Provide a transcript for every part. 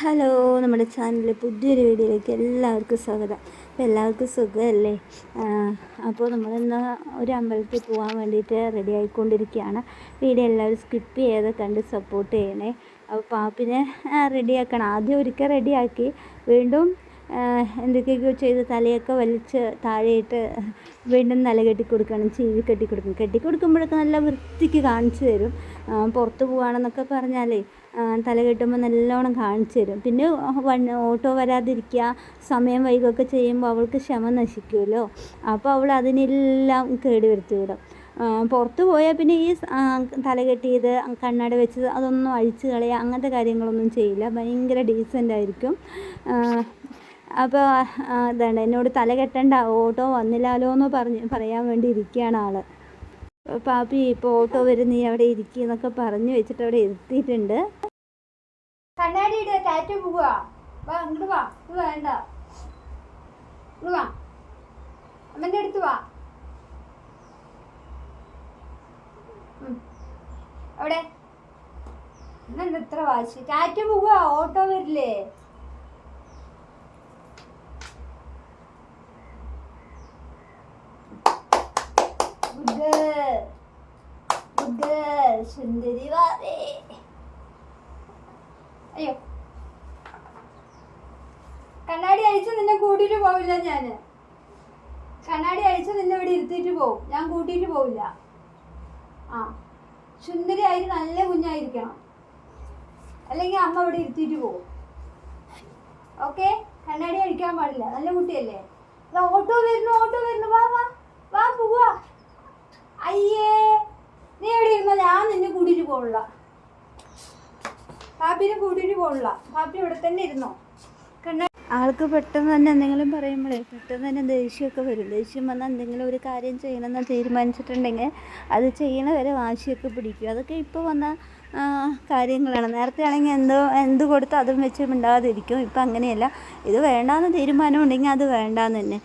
Hello നമ്മുടെ ചാനലിലെ പുതിയൊരു വീഡിയോയിലേക്ക് എല്ലാവർക്കും സ്വാഗതം. അപ്പോൾ എല്ലാവർക്കും സുഖമല്ലേ? അപ്പോൾ നമ്മളിന്ന് ഒരു അമ്പലത്തിൽ പോകാൻ വേണ്ടിയിട്ട് റെഡി ആയിക്കൊണ്ടിരിക്കുകയാണ്. വീഡിയോ എല്ലാവരും സ്കിപ്പ് ചെയ്ത് കണ്ട് സപ്പോർട്ട് ചെയ്യണേ. അപ്പോൾ പാപ്പിനെ റെഡിയാക്കണം ആദ്യം ഒരിക്കൽ റെഡിയാക്കി വീണ്ടും എന്തൊക്കെയൊക്കെയോ ചെയ്ത് തലയൊക്കെ വലിച്ച് താഴെയിട്ട് വീണ്ടും നില കെട്ടി കൊടുക്കണം ചീവി കെട്ടി കൊടുക്കണം കെട്ടി കൊടുക്കുമ്പോഴൊക്കെ നല്ല വൃത്തിക്ക് കാണിച്ചു തരും. പുറത്ത് പോവാണെന്നൊക്കെ പറഞ്ഞാലേ തല കെട്ടുമ്പോൾ നല്ലോണം കാണിച്ചു തരും. പിന്നെ വൺ ഓട്ടോ വരാതിരിക്കുക സമയം വൈകുകയൊക്കെ ചെയ്യുമ്പോൾ അവൾക്ക് ക്ഷമ നശിക്കുമല്ലോ. അപ്പോൾ അവൾ അതിനെല്ലാം കേടി വരുത്തി വിടും. പുറത്ത് പോയാൽ പിന്നെ ഈ തലകെട്ടിയത് കണ്ണട വെച്ചത് അതൊന്നും അഴിച്ചു കളയുക അങ്ങനത്തെ കാര്യങ്ങളൊന്നും ചെയ്യില്ല. ഭയങ്കര ഡീസന്റ് ആയിരിക്കും. അപ്പോൾ ഇതാണ്. എന്നോട് തല കെട്ടണ്ട ഓട്ടോ വന്നില്ലാലോ എന്ന് പറഞ്ഞ് പറയാൻ വേണ്ടി ഇരിക്കുകയാണ് ആൾ. പാപ്പി ഇപ്പോൾ ഓട്ടോ വരും നീ അവിടെ ഇരിക്കുക എന്നൊക്കെ പറഞ്ഞു വെച്ചിട്ട് അവിടെ എത്തിയിട്ടുണ്ട്. വാ അമ്മന്റെ അടുത്ത് വാ. അവിടെ. ഇന്നെന്താ ഇത്ര വാശി? ടാറ്റു പോവുക ഓട്ടോ വരില്ലേ? സുന്ദരി വാവേ അയ്യോ. കണ്ണാടി അഴിച്ച് നിന്നെ കൂട്ടിയിട്ട് പോവില്ല ഞാൻ കണ്ണാടി അഴിച്ച് നിന്നെ ഇവിടെ ഇരുത്തിയിട്ട് പോവും. ഞാൻ കൂട്ടിയിട്ട് പോവില്ല. ആ. സുന്ദരി ആയി നല്ല കുഞ്ഞായിരിക്കണം. അല്ലെങ്കിൽ അമ്മ ഇവിടെ ഇരുത്തിയിട്ട് പോവും. ഓക്കെ? കണ്ണാടി അഴിക്കാൻ പാടില്ല. നല്ല കുട്ടിയല്ലേ? ഓട്ടോ വരുന്നു ഓട്ടോ വരുന്നു വാ വാ വാ പോവാ അയ്യേ നീ എവിടെ ഇരുന്നോ ഞാൻ നിന്നെ പോകില്ല പാപ്പിനെ കൂട്ടിയിട്ട് പോകില്ല പാപ്പി ഇവിടെ തന്നെ ഇരുന്നോ? കണ്ണ. ആൾക്ക് പെട്ടെന്ന് തന്നെ എന്തെങ്കിലും പറയുമ്പോഴേ പെട്ടെന്ന് തന്നെ ദേഷ്യമൊക്കെ വരും. ദേഷ്യം വന്നാൽ എന്തെങ്കിലും ഒരു കാര്യം ചെയ്യണമെന്ന് തീരുമാനിച്ചിട്ടുണ്ടെങ്കിൽ അത് ചെയ്യണ വരെ വാശിയൊക്കെ പിടിക്കും. അതൊക്കെ ഇപ്പോൾ വന്ന ആ, കാര്യങ്ങളാണ്. നേരത്തെ ആണെങ്കിൽ എന്തോ എന്ത് കൊടുത്തോ അതും വെച്ച് മിണ്ടാതിരിക്കും. ഇപ്പം അങ്ങനെയല്ല. ഇത് വേണ്ടാന്ന് തീരുമാനം ഉണ്ടെങ്കിൽ അത് വേണ്ടാന്ന് തന്നെ.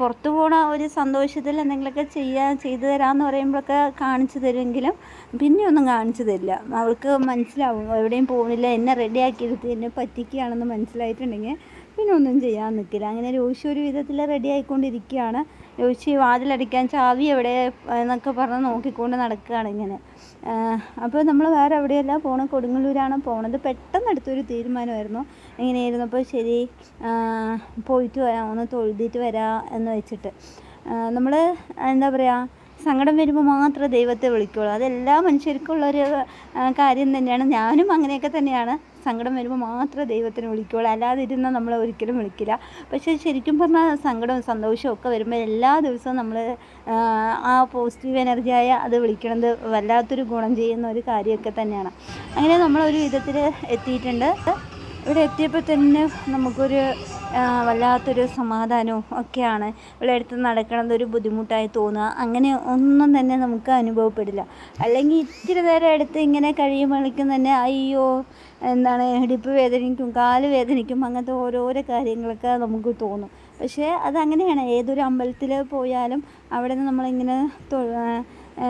പുറത്തു പോണ ഒരു സന്തോഷത്തിൽ എന്തെങ്കിലുമൊക്കെ ചെയ്യാൻ ചെയ്തു തരാമെന്ന് പറയുമ്പോഴൊക്കെ കാണിച്ചു തരുമെങ്കിലും പിന്നെ ഒന്നും കാണിച്ചു തരില്ല. അവൾക്ക് മനസ്സിലാവും. എവിടെയും പോകുന്നില്ല എന്നെ റെഡിയാക്കിയെടുത്ത് എന്നെ പറ്റിക്കുകയാണെന്ന് മനസ്സിലായിട്ടുണ്ടെങ്കിൽ പിന്നെ ഒന്നും ചെയ്യാൻ നിൽക്കില്ല. അങ്ങനെ രോഷി ഒരു വിധത്തിൽ റെഡി ആയിക്കൊണ്ടിരിക്കുകയാണ്. രോഷി വാതിലടിക്കാൻ ചാവി എവിടെ എന്നൊക്കെ പറഞ്ഞ് നോക്കിക്കൊണ്ട് നടക്കുകയാണ് ഇങ്ങനെ. അപ്പോൾ നമ്മൾ വേറെ എവിടെയല്ല പോണത് കൊടുങ്ങല്ലൂരാണ് പോണത്. പെട്ടെന്ന് എടുത്തൊരു തീരുമാനമായിരുന്നു. ഇങ്ങനെയായിരുന്നപ്പോൾ ശരി പോയിട്ട് വരാം. ഒന്ന് തൊഴുതിയിട്ട് വരാം എന്ന് വെച്ചിട്ട്. നമ്മൾ എന്താ പറയുക സങ്കടം വരുമ്പോൾ മാത്രമേ ദൈവത്തെ വിളിക്കുള്ളൂ. അതെല്ലാ മനുഷ്യർക്കുള്ളൊരു കാര്യം തന്നെയാണ്. ഞാനും അങ്ങനെയൊക്കെ തന്നെയാണ്. സങ്കടം വരുമ്പോൾ മാത്രമേ ദൈവത്തിന് വിളിക്കുകയുള്ളൂ അല്ലാതെ ഇരുന്നാൽ നമ്മൾ ഒരിക്കലും വിളിക്കില്ല. പക്ഷേ ശരിക്കും പറഞ്ഞാൽ സങ്കടവും സന്തോഷവും ഒക്കെ വരുമ്പോൾ എല്ലാ ദിവസവും നമ്മൾ ആ പോസിറ്റീവ് എനർജിയായ അത് വിളിക്കണത് വല്ലാത്തൊരു ഗുണം ചെയ്യുന്ന ഒരു കാര്യമൊക്കെ തന്നെയാണ്. അങ്ങനെ നമ്മളൊരു വിധത്തിൽ എത്തിയിട്ടുണ്ട്. ഇവിടെ എത്തിയപ്പോൾ തന്നെ നമുക്കൊരു വല്ലാത്തൊരു സമാധാനവും ഒക്കെയാണ് ഇവിടെ അടുത്ത് നടക്കണത് ഒരു ബുദ്ധിമുട്ടായി തോന്നുക. അങ്ങനെ ഒന്നും തന്നെ നമുക്ക് അനുഭവപ്പെടില്ല. അല്ലെങ്കിൽ ഇത്തിരി നേരം അടുത്ത് ഇങ്ങനെ കഴിയുമ്പോഴേക്കും തന്നെ അയ്യോ എന്താണ് ഇടുപ്പ് വേദനിക്കും കാൽ വേദനിക്കും അങ്ങനത്തെ ഓരോരോ കാര്യങ്ങളൊക്കെ നമുക്ക് തോന്നും. പക്ഷേ അതങ്ങനെയാണ്. ഏതൊരു അമ്പലത്തിൽ പോയാലും അവിടെ നിന്ന് നമ്മളിങ്ങനെ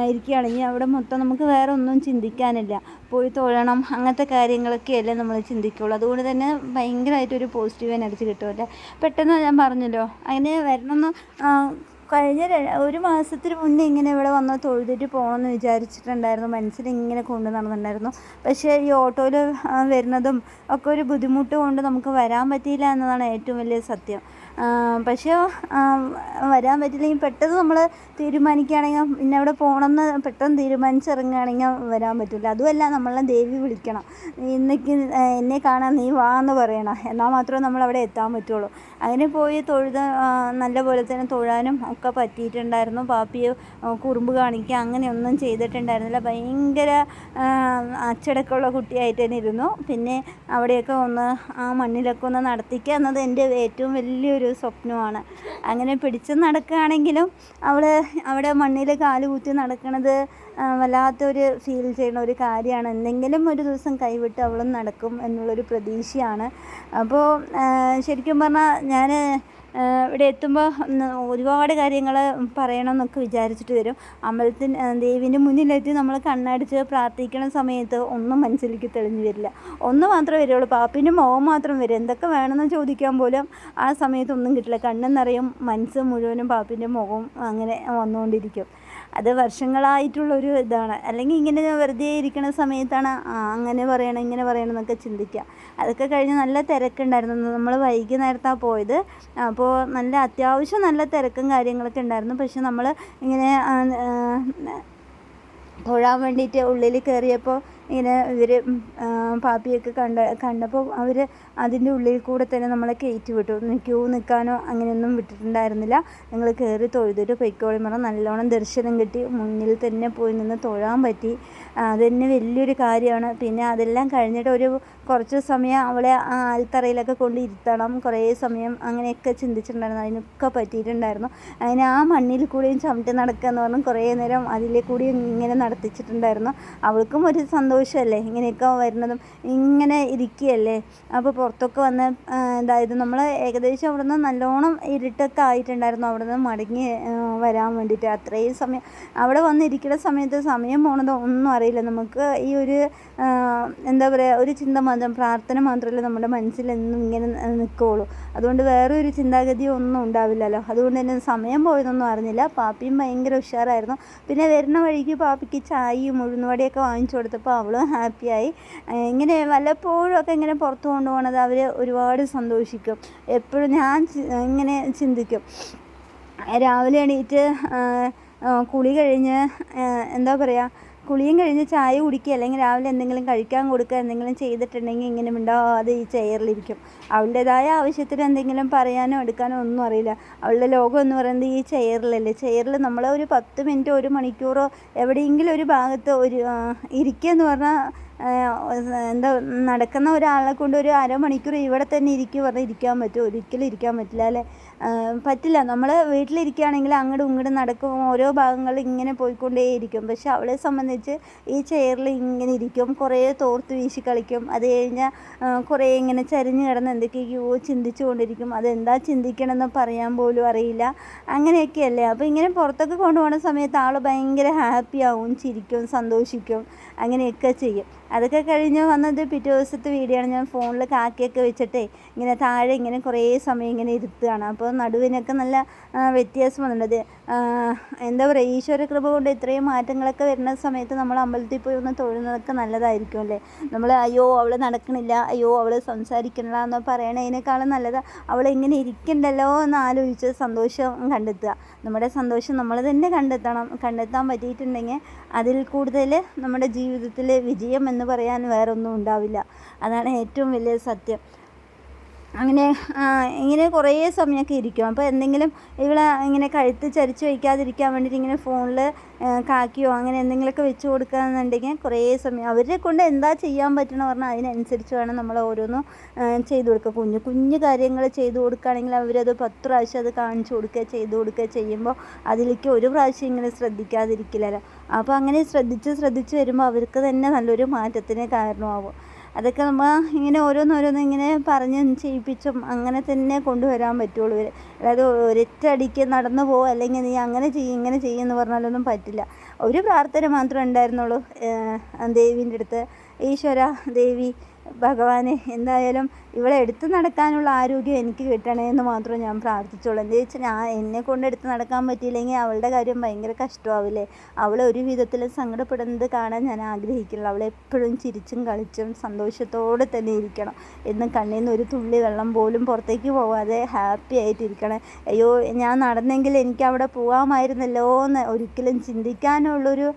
ഇരിക്കുകയാണെങ്കിൽ അവിടെ മൊത്തം നമുക്ക് വേറെ ഒന്നും ചിന്തിക്കാനില്ല. പോയി തൊഴണം. അങ്ങനത്തെ കാര്യങ്ങളൊക്കെയല്ലേ നമ്മൾ ചിന്തിക്കുള്ളൂ. അതുകൊണ്ട് തന്നെ ഭയങ്കരമായിട്ടൊരു പോസിറ്റീവ് എനർജി കിട്ടുമല്ലേ? പെട്ടെന്ന് ഞാൻ പറഞ്ഞല്ലോ. അതിന് വരണമെന്ന് കഴിഞ്ഞ ഒരു മാസത്തിന് മുന്നേ ഇങ്ങനെ ഇവിടെ വന്ന് തൊഴുതിട്ട് പോകണമെന്ന് വിചാരിച്ചിട്ടുണ്ടായിരുന്നു. മനസ്സിൽ ഇങ്ങനെ കൊണ്ടു നടന്നിട്ടുണ്ടായിരുന്നു. പക്ഷേ ഈ ഓട്ടോയിൽ വരുന്നതും ഒക്കെ ഒരു ബുദ്ധിമുട്ട് കൊണ്ട് നമുക്ക് വരാൻ പറ്റിയില്ല എന്നതാണ് ഏറ്റവും വലിയ സത്യം. പക്ഷേ വരാൻ പറ്റില്ലെങ്കിൽ പെട്ടെന്ന് നമ്മൾ തീരുമാനിക്കുകയാണെങ്കിൽ പിന്നെ അവിടെ പോകണമെന്ന് പെട്ടെന്ന് തീരുമാനിച്ചിറങ്ങുകയാണെങ്കിൽ വരാൻ പറ്റില്ല അതുമല്ല നമ്മളെ ദേവി വിളിക്കണം. ഇന്നേക്ക് എന്നെ കാണാൻ നീ വാ എന്ന് പറയണം. എന്നാൽ മാത്രമേ നമ്മൾ അവിടെ എത്താൻ പറ്റുള്ളൂ. അങ്ങനെ പോയി തൊഴുത നല്ല പോലെ തന്നെ തൊഴാനും ഒക്കെ പറ്റിയിട്ടുണ്ടായിരുന്നു. പാപ്പിയെ കുറുമ്പ് കാണിക്കുക അങ്ങനെയൊന്നും ചെയ്തിട്ടുണ്ടായിരുന്നില്ല. ഭയങ്കര അച്ചടക്കമുള്ള കുട്ടിയായിട്ട് തന്നെ ഇരുന്നു. പിന്നെ അവിടെയൊക്കെ ഒന്ന് ആ മണ്ണിലൊക്കെ ഒന്ന് നടത്തിക്കുക എന്നത് എന്റെ ഏറ്റവും വലിയൊരു സ്വപ്നമാണ്. അങ്ങനെ പിടിച്ച് നടക്കുകയാണെങ്കിലും അവൾ അവിടെ മണ്ണിൽ കാൽ കുത്തി നടക്കുന്നത് വല്ലാത്തൊരു ഫീൽ ചെയ്യുന്ന ഒരു കാര്യമാണ്. എന്തെങ്കിലും ഒരു ദിവസം കൈവിട്ട് അവളും നടക്കും എന്നുള്ളൊരു പ്രതീക്ഷയാണ്. അപ്പോൾ ശരിക്കും പറഞ്ഞാൽ ഞാൻ ഇവിടെ എത്തുമ്പോൾ ഒരുപാട് കാര്യങ്ങൾ പറയണമെന്നൊക്കെ വിചാരിച്ചിട്ട് വരും. അമ്പലത്തിന് ദേവീന്റെ മുന്നിലെത്തി നമ്മൾ കണ്ണടിച്ച് പ്രാർത്ഥിക്കണ സമയത്ത് ഒന്നും മനസ്സിലേക്ക് തെളിഞ്ഞു വരില്ല. ഒന്ന് മാത്രമേ വരുള്ളൂ. പാപ്പിന്റെ മുഖം മാത്രം വരും. എന്തൊക്കെ വേണമെന്ന് ചോദിക്കാൻ പോലും ആ സമയത്ത് ഒന്നും കിട്ടില്ല. കണ്ണെന്നറിയും മനസ്സ് മുഴുവനും പാപ്പിന്റെ മുഖം അങ്ങനെ വന്നുകൊണ്ടിരിക്കും. അത് വർഷങ്ങളായിട്ടുള്ളൊരു ഇതാണ്. അല്ലെങ്കിൽ ഇങ്ങനെ വെറുതെ ഇരിക്കുന്ന സമയത്താണ് അങ്ങനെ പറയണം ഇങ്ങനെ പറയണം എന്നൊക്കെ ചിന്തിക്കുക. അതൊക്കെ കഴിഞ്ഞ് നല്ല തിരക്കുണ്ടായിരുന്നു. നമ്മൾ വൈകുന്നേരത്താണ് പോയത്. അപ്പോൾ നല്ല അത്യാവശ്യം നല്ല തിരക്കും കാര്യങ്ങളൊക്കെ ഉണ്ടായിരുന്നു. പക്ഷെ നമ്മൾ ഇങ്ങനെ തൊഴാൻ വേണ്ടിയിട്ട് ഉള്ളിൽ കയറിയപ്പോൾ ഇങ്ങനെ ഇവർ പാപ്പിയൊക്കെ കണ്ട കണ്ടപ്പോൾ അവർ അതിന്റെ ഉള്ളിൽ കൂടെ തന്നെ നമ്മളെ കയറ്റി വിട്ടു. ക്യൂ നിൽക്കാനോ അങ്ങനെയൊന്നും വിട്ടിട്ടുണ്ടായിരുന്നില്ല. ഞങ്ങൾ കയറി തൊഴുതിട്ട് പൊയ്ക്കോളി പറഞ്ഞാൽ നല്ലോണം ദർശനം കിട്ടി. മുന്നിൽ തന്നെ പോയി നിന്ന് തൊഴാൻ പറ്റി. അതുതന്നെ വലിയൊരു കാര്യമാണ്. പിന്നെ അതെല്ലാം കഴിഞ്ഞിട്ട് ഒരു കുറച്ച് സമയം അവളെ ആൽത്തറയിലൊക്കെ കൊണ്ട് ഇരുത്തണം. കുറേ സമയം അങ്ങനെയൊക്കെ ചിന്തിച്ചിട്ടുണ്ടായിരുന്നു. അതിനൊക്കെ പറ്റിയിട്ടുണ്ടായിരുന്നു. അതിന് ആ മണ്ണിൽ കൂടിയും ചവിട്ടി നടക്കുക എന്ന് പറഞ്ഞാൽ കുറേ നേരം അതിലെ കൂടി ഇങ്ങനെ നടത്തിച്ചിട്ടുണ്ടായിരുന്നു. അവൾക്കും ഒരു സന്തോഷമല്ലേ? ഇങ്ങനെയൊക്കെ വരുന്നതും ഇങ്ങനെ ഇരിക്കുകയല്ലേ? അപ്പോൾ പുറത്തൊക്കെ വന്ന് ആ, അതായത് നമ്മൾ ഏകദേശം അവിടുന്ന് നല്ലോണം ഇരുട്ടൊക്കെ ആയിട്ടുണ്ടായിരുന്നു. അവിടുന്ന് മടങ്ങി വരാൻ വേണ്ടിയിട്ട്. അത്രയും സമയം അവിടെ വന്നിരിക്കുന്ന സമയത്ത് സമയം പോണത് ഒന്നും അറിയില്ല. നമുക്ക് ഈ ഒരു എന്താ പറയുക ഒരു ചിന്ത മാത്രം പ്രാർത്ഥന മാത്രമല്ല നമ്മുടെ മനസ്സിൽ എന്നും ഇങ്ങനെ നിൽക്കുകയുള്ളൂ. അതുകൊണ്ട് വേറെ ഒരു ചിന്താഗതി ഒന്നും ഉണ്ടാവില്ലല്ലോ. അതുകൊണ്ട് തന്നെ സമയം പോയതൊന്നും അറിഞ്ഞില്ല. പാപ്പിയും ഭയങ്കര ഉഷാറായിരുന്നു. പിന്നെ വരുന്ന വഴിക്ക് പാപ്പിക്ക് ചായയും ഉഴുന്നുവടയൊക്കെ വാങ്ങിച്ചു കൊടുത്തപ്പോൾ അവളും ഹാപ്പിയായി. ഇങ്ങനെ വല്ലപ്പോഴും ഒക്കെ ഇങ്ങനെ പുറത്ത് കൊണ്ടുപോകണത് അവർ ഒരുപാട് സന്തോഷിക്കും. എപ്പോഴും ഞാൻ ഇങ്ങനെ ചിന്തിക്കും. രാവിലെ എണീറ്റ് കുളി കഴിഞ്ഞ് എന്താ പറയുക കുളിയും കഴിഞ്ഞ് ചായ കുടിക്കുക അല്ലെങ്കിൽ രാവിലെ എന്തെങ്കിലും കഴിക്കാൻ കൊടുക്കുക എന്തെങ്കിലും ചെയ്തിട്ടുണ്ടെങ്കിൽ ഇങ്ങനെ മിണ്ടാതെ ഈ ചെയറിലിരിക്കും അവളുടേതായ ആവശ്യത്തിന് എന്തെങ്കിലും പറയാനോ എടുക്കാനോ ഒന്നും അറിയില്ല. അവളുടെ ലോകം എന്ന് പറയുന്നത് ഈ ചെയറിലല്ലേ. ചെയറിൽ നമ്മൾ ഒരു പത്ത് മിനിറ്റ് ഒരു മണിക്കൂറോ എവിടെയെങ്കിലും ഒരു ഭാഗത്ത് ഒരു ഇരിക്കുക എന്ന് പറഞ്ഞാൽ എന്താ നടക്കുന്ന ഒരാളെ കൊണ്ട് ഒരു അരമണിക്കൂർ ഇവിടെ തന്നെ ഇരിക്കുക പറഞ്ഞാൽ ഇരിക്കാൻ പറ്റുമോ ഒരിക്കലും ഇരിക്കാൻ പറ്റില്ല അല്ലേ? പറ്റില്ല. നമ്മൾ വീട്ടിലിരിക്കുകയാണെങ്കിൽ അങ്ങോട്ടും ഇങ്ങോട്ടും നടക്കും. ഓരോ ഭാഗങ്ങൾ ഇങ്ങനെ പോയിക്കൊണ്ടേയിരിക്കും. പക്ഷെ അവളെ സംബന്ധിച്ച് ഈ ചെയറിൽ ഇങ്ങനെ ഇരിക്കും. കുറേ തോർത്ത് വീശി കളിക്കും. അത് കഴിഞ്ഞാൽ കുറേ ഇങ്ങനെ ചരിഞ്ഞ് കിടന്ന് എന്തൊക്കെയോ ചിന്തിച്ചു കൊണ്ടിരിക്കും അതെന്താ ചിന്തിക്കണമെന്ന് പറയാൻ പോലും അറിയില്ല. അങ്ങനെയൊക്കെയല്ലേ? അപ്പോൾ ഇങ്ങനെ പുറത്തൊക്കെ കൊണ്ടുപോകുന്ന സമയത്ത് ആൾ ഭയങ്കര ഹാപ്പി ആവും ചിരിക്കും സന്തോഷിക്കും. അങ്ങനെയൊക്കെ ചെയ്യും. അതൊക്കെ കഴിഞ്ഞ് വന്നത് പിറ്റേ ദിവസത്തെ വീഡിയോ ആണ്. ഞാൻ ഫോണിൽ കാക്കിയൊക്കെ വെച്ചിട്ടേ ഇങ്ങനെ താഴെ ഇങ്ങനെ കുറേ സമയം ഇങ്ങനെ ഇരുത്തുകയാണ്. അപ്പോൾ നടുവിനൊക്കെ നല്ല വ്യത്യാസം വന്നിട്ടുണ്ട്. എന്താ പറയുക ഈശ്വര കൃപ കൊണ്ട് ഇത്രയും മാറ്റങ്ങളൊക്കെ വരുന്ന സമയത്ത് നമ്മൾ അമ്പലത്തിൽ പോയി ഒന്ന് തൊഴുന്നതൊക്കെ നല്ലതായിരിക്കും അല്ലേ? നമ്മൾ അയ്യോ അവൾ നടക്കണില്ല. അയ്യോ അവൾ സംസാരിക്കണില്ല എന്ന് പറയണതിനേക്കാളും നല്ലത് അവൾ ഇങ്ങനെ ഇരിക്കണ്ടല്ലോ എന്ന് ആലോചിച്ച് സന്തോഷം കണ്ടെത്തുക. നമ്മുടെ സന്തോഷം നമ്മൾ തന്നെ കണ്ടെത്തണം. കണ്ടെത്താൻ പറ്റിയിട്ടുണ്ടെങ്കിൽ അതിൽ കൂടുതൽ നമ്മുടെ ജീവിതത്തിൽ വിജയം എന്ന് പറയാൻ വേറൊന്നും ഉണ്ടാവില്ല. അതാണ് ഏറ്റവും വലിയ സത്യം. അങ്ങനെ ഇങ്ങനെ കുറേ സമയമൊക്കെ ഇരിക്കും. അപ്പോൾ എന്തെങ്കിലും ഇവിടെ ഇങ്ങനെ കഴുത്ത് ചരിച്ച് വയ്ക്കാതിരിക്കാൻ വേണ്ടിയിട്ട് ഇങ്ങനെ ഫോണിൽ കാക്കിയോ അങ്ങനെ എന്തെങ്കിലുമൊക്കെ വെച്ച് കൊടുക്കുകയെന്നുണ്ടെങ്കിൽ കുറേ സമയം അവരെ കൊണ്ട് എന്താ ചെയ്യാൻ പറ്റണമെന്ന് പറഞ്ഞാൽ അതിനനുസരിച്ച് വേണം നമ്മൾ ഓരോന്നും ചെയ്തു കൊടുക്കുക. കുഞ്ഞു കുഞ്ഞു കാര്യങ്ങൾ ചെയ്തു കൊടുക്കുകയാണെങ്കിൽ അവരത് പത്ത് പ്രാവശ്യം അത് കാണിച്ചു കൊടുക്കുക ചെയ്തു കൊടുക്കുക ചെയ്യുമ്പോൾ അതിലേക്ക് ഒരു പ്രാവശ്യം ഇങ്ങനെ ശ്രദ്ധിക്കാതിരിക്കില്ലല്ലോ. അപ്പോൾ അങ്ങനെ ശ്രദ്ധിച്ച് ശ്രദ്ധിച്ച് വരുമ്പോൾ അവർക്ക് തന്നെ നല്ലൊരു മാറ്റത്തിന് കാരണമാവും. അതൊക്കെ നമ്മൾ ഇങ്ങനെ ഓരോന്നോരോന്ന് ഇങ്ങനെ പറഞ്ഞും ചെയ്യിപ്പിച്ചും അങ്ങനെ തന്നെ കൊണ്ടുവരാൻ പറ്റുള്ളൂ. അതായത് ഒരൊറ്റയടിക്ക് നടന്നു പോകും അല്ലെങ്കിൽ നീ അങ്ങനെ ചെയ്യും ഇങ്ങനെ ചെയ്യുമെന്ന് പറഞ്ഞാലൊന്നും പറ്റില്ല. ഒരു പ്രാർത്ഥന മാത്രമേ ഉണ്ടായിരുന്നുള്ളൂ. ദേവീന്റെ അടുത്ത്. ഈശ്വര ദേവി ഭഗവാനെ എന്തായാലും ഇവളെ എടുത്തു നടക്കാനുള്ള ആരോഗ്യം എനിക്ക് കിട്ടണേ എന്ന് മാത്രം ഞാൻ പ്രാർത്ഥിച്ചുള്ളൂ എന്താ വെച്ചാൽ ഞാൻ എന്നെ കൊണ്ട് എടുത്ത് നടക്കാൻ പറ്റിയില്ലെങ്കിൽ അവളുടെ കാര്യം ഭയങ്കര കഷ്ടമാവില്ലേ? അവളെ ഒരു വിധത്തിലും സങ്കടപ്പെടുന്നത് കാണാൻ ഞാൻ ആഗ്രഹിക്കില്ല അവളെ എപ്പോഴും ചിരിച്ചും കളിച്ചും സന്തോഷത്തോടെ തന്നെ ഇരിക്കണം. എന്നും കണ്ണിൽ നിന്ന് ഒരു തുള്ളി വെള്ളം പോലും പുറത്തേക്ക് പോകാതെ ഹാപ്പി ആയിട്ടിരിക്കണം. അയ്യോ ഞാൻ നടന്നെങ്കിൽ എനിക്ക് അവിടെ പോകാമായിരുന്നല്ലോ എന്ന് ഒരിക്കലും ചിന്തിക്കാനുള്ളൊരു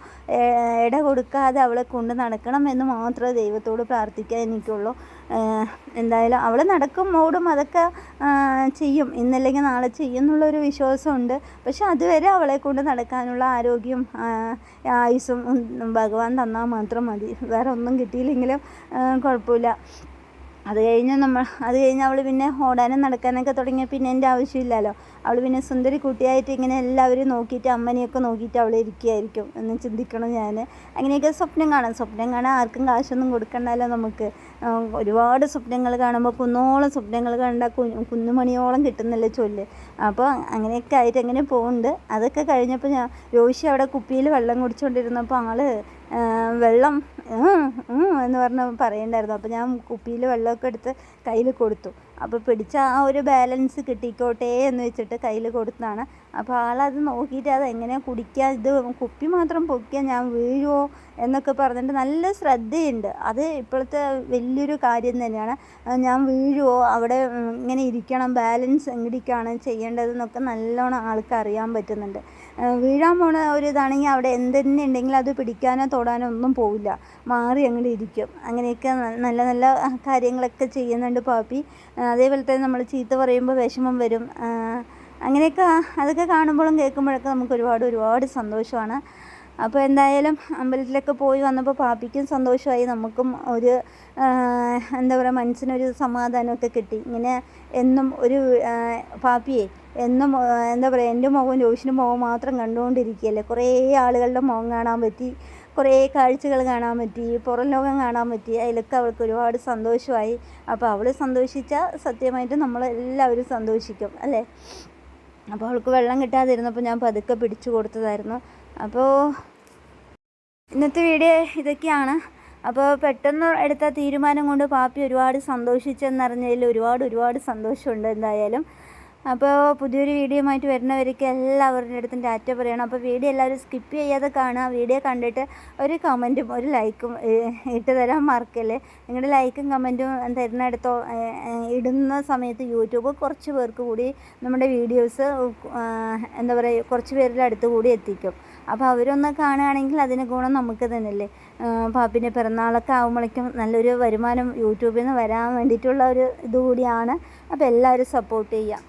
ഇട കൊടുക്കാതെ അവളെ കൊണ്ട് നടക്കണം എന്ന് മാത്രമേ ദൈവത്തോട് പ്രാർത്ഥിക്കാൻ ഏഹ്, എന്തായാലും അവൾ നടക്കും ഓടും അതൊക്കെ ചെയ്യും. ഇന്നല്ലെങ്കിൽ നാളെ ചെയ്യും എന്നുള്ളൊരു വിശ്വാസമുണ്ട്. പക്ഷെ അതുവരെ അവളെ കൊണ്ട് നടക്കാനുള്ള ആരോഗ്യം ആയുസും ആയുസ്സും ഭഗവാൻ തന്നാൽ മാത്രം മതി. വേറെ ഒന്നും കിട്ടിയില്ലെങ്കിലും കുഴപ്പമില്ല. അത് കഴിഞ്ഞ് നമ്മൾ അത് കഴിഞ്ഞ് അവൾ പിന്നെ ഓടാനും നടക്കാനൊക്കെ തുടങ്ങിയ പിന്നെ എന്റെ ആവശ്യമില്ലല്ലോ. അവൾ പിന്നെ സുന്ദരി കുട്ടിയായിട്ട് ഇങ്ങനെ എല്ലാവരും നോക്കിയിട്ട് അമ്മനെയൊക്കെ നോക്കിയിട്ട് അവൾ ഇരിക്കുകയായിരിക്കും എന്ന് ചിന്തിക്കണം ഞാൻ അങ്ങനെയൊക്കെ സ്വപ്നം കാണാം. സ്വപ്നം കാണാൻ ആർക്കും കാശൊന്നും കൊടുക്കണ്ടല്ലോ നമുക്ക്. ഒരുപാട് സ്വപ്നങ്ങൾ കാണുമ്പോൾ കുന്നോളം സ്വപ്നങ്ങൾ കണ്ട കുന്നുമണിയോളം കിട്ടുന്നില്ല ചൊല്ല്. അപ്പോൾ അങ്ങനെയൊക്കെ ആയിട്ട് അങ്ങനെ പോകുന്നുണ്ട്. അതൊക്കെ കഴിഞ്ഞപ്പോൾ ഞാൻ രോഷി അവിടെ കുപ്പിയിൽ വെള്ളം കുടിച്ചുകൊണ്ടിരുന്നപ്പോൾ ആൾ ആ, വെള്ളം എന്ന് പറഞ്ഞ് പറയണ്ടായിരുന്നു. അപ്പോൾ ഞാൻ കുപ്പിയിൽ വെള്ളമൊക്കെ എടുത്ത് കയ്യിൽ കൊടുത്തു. അപ്പോൾ പിടിച്ച ആ ഒരു ബാലൻസ് കിട്ടിക്കോട്ടെ എന്ന് വെച്ചിട്ട് കയ്യിൽ കൊടുത്തതാണ്. അപ്പോൾ ആളത് നോക്കിയിട്ട് അത് എങ്ങനെയാണ് കുടിക്കുക? ഇത് കുപ്പി മാത്രം പൊക്കിയാൽ ഞാൻ വീഴുമോ എന്നൊക്കെ പറഞ്ഞിട്ട് നല്ല ശ്രദ്ധയുണ്ട്. അത് ഇപ്പോഴത്തെ വലിയൊരു കാര്യം തന്നെയാണ്. ഞാൻ വീഴുമോ അവിടെ ഇങ്ങനെ ഇരിക്കണം ബാലൻസ് എങ്ങടിക്കാണ് ചെയ്യേണ്ടതെന്നൊക്കെ നല്ലോണം ആൾക്ക് അറിയാൻ പറ്റുന്നുണ്ട്. വീഴാൻ പോണ ഒരു ഇതാണെങ്കിൽ അവിടെ എന്തെന്നെ ഉണ്ടെങ്കിലും അത് പിടിക്കാനോ തൊടാനോ ഒന്നും പോവില്ല. മാറി അങ്ങോട്ട് ഇരിക്കും. അങ്ങനെയൊക്കെ നല്ല നല്ല കാര്യങ്ങളൊക്കെ ചെയ്യുന്നുണ്ട് പാപ്പി. അതേപോലെ തന്നെ നമ്മൾ ചീത്ത പറയുമ്പോൾ വിഷമം വരും. അങ്ങനെയൊക്കെ അതൊക്കെ കാണുമ്പോഴും കേൾക്കുമ്പോഴൊക്കെ നമുക്ക് ഒരുപാട് ഒരുപാട് സന്തോഷമാണ്. അപ്പോൾ എന്തായാലും അമ്പലത്തിലൊക്കെ പോയി വന്നപ്പോൾ പാപ്പിക്കും സന്തോഷമായി. നമുക്കും ഒരു എന്താ പറയുക മനസ്സിനൊരു സമാധാനമൊക്കെ കിട്ടി. ഇങ്ങനെ എന്നും ഒരു പാപ്പിയെ എന്നും എന്താ പറയുക എന്റെ മുഖവും ജോഷിന്റെ മുഖവും മാത്രം കണ്ടുകൊണ്ടിരിക്കുകയല്ലേ? കുറേ ആളുകളുടെ മുഖം കാണാൻ പറ്റി കുറേ കാഴ്ചകൾ കാണാൻ പറ്റി പുറം ലോകം കാണാൻ പറ്റി. അതിലൊക്കെ അവൾക്ക് ഒരുപാട് സന്തോഷമായി. അപ്പോൾ അവൾ സന്തോഷിച്ചാൽ സത്യമായിട്ട് നമ്മളെല്ലാവരും സന്തോഷിക്കും അല്ലേ? അപ്പോൾ അവൾക്ക് വെള്ളം കിട്ടാതിരുന്നപ്പോൾ ഞാൻ പതുക്കെ പിടിച്ചു കൊടുത്തതായിരുന്നു. അപ്പോൾ ഇന്നത്തെ വീഡിയോ ഇതൊക്കെയാണ്. അപ്പോൾ പെട്ടെന്ന് എടുത്ത തീരുമാനം കൊണ്ട് പാപ്പി ഒരുപാട് സന്തോഷിച്ചെന്നറിഞ്ഞതിൽ ഒരുപാട് ഒരുപാട് സന്തോഷമുണ്ട് എന്തായാലും. അപ്പോൾ പുതിയൊരു വീഡിയോ വീഡിയോയുമായിട്ട് വരുന്നവർക്ക് എല്ലാവരുടെ അടുത്തും ഡാറ്റ പറയണം. അപ്പോൾ വീഡിയോ എല്ലാവരും സ്കിപ്പ് ചെയ്യാതെ കാണുക. വീഡിയോ കണ്ടിട്ട് ഒരു കമന്റും ഒരു ലൈക്കും ഇട്ട് തരാൻ മറക്കല്ലേ? നിങ്ങളുടെ ലൈക്കും കമന്റും തരുന്നിടത്തോ ഇടുന്ന സമയത്ത് യൂട്യൂബ് കുറച്ച് പേർക്ക് കൂടി നമ്മുടെ വീഡിയോസ് എന്താ പറയുക കുറച്ച് പേരുടെ അടുത്ത് കൂടി എത്തിക്കും. അപ്പോൾ അവരൊന്ന് കാണുകയാണെങ്കിൽ അതിന് ഗുണം നമുക്ക് തന്നെയല്ലേ? പാപ്പിന്റെ പിറന്നാളൊക്കെ ആകുമ്പോഴേക്കും നല്ലൊരു വരുമാനം യൂട്യൂബിൽ നിന്ന് വരാൻ വേണ്ടിയിട്ടുള്ള ഒരു ഇതുകൂടിയാണ് അപ്പോൾ എല്ലാവരും സപ്പോർട്ട് ചെയ്യുക.